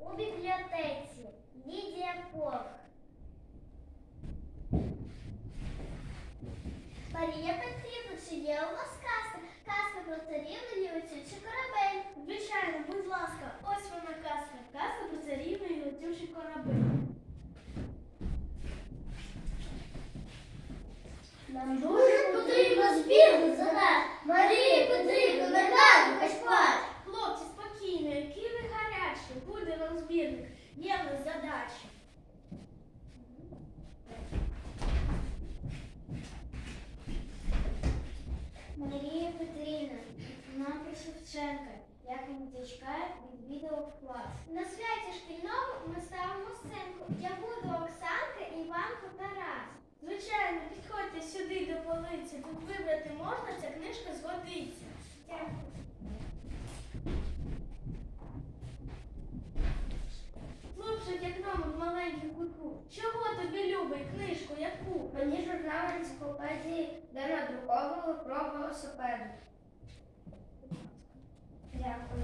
У бібліотеці Лідія Пох. Марія Петрівна, чи є у вас казка? Казка про царівну і летючий корабель. Звичайно, будь ласка, ось вона казка. Казка про царівну і летючий корабель. Нам дуже Є в нас задача. Марія Петрівна, нам про Шевченка, як дочка відвідав клас. На святі шкільному ми ставимо сценку. Я буду Оксанка, Іванко, Тарас. Звичайно, підходьте сюди до полиці. Тут вибрати можна, ця Чого тобі любить книжку, яку? Мені журнал енциклопедії, де надруковували про велосипеди. Дякую.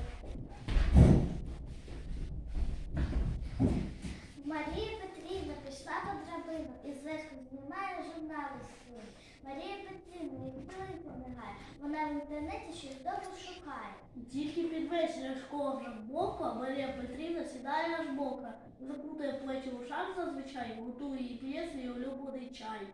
Марія Петрівна пішла по драбину і зверху знімає журнали свої. Марія Петрівна ніколи не помагає. Вона в інтернеті щось довго шукає. Тільки під вечір школа бока, Марія Петрівна сідає аж бока, закутує плечі в шар зазвичай, готує і п'є свій улюблений чай.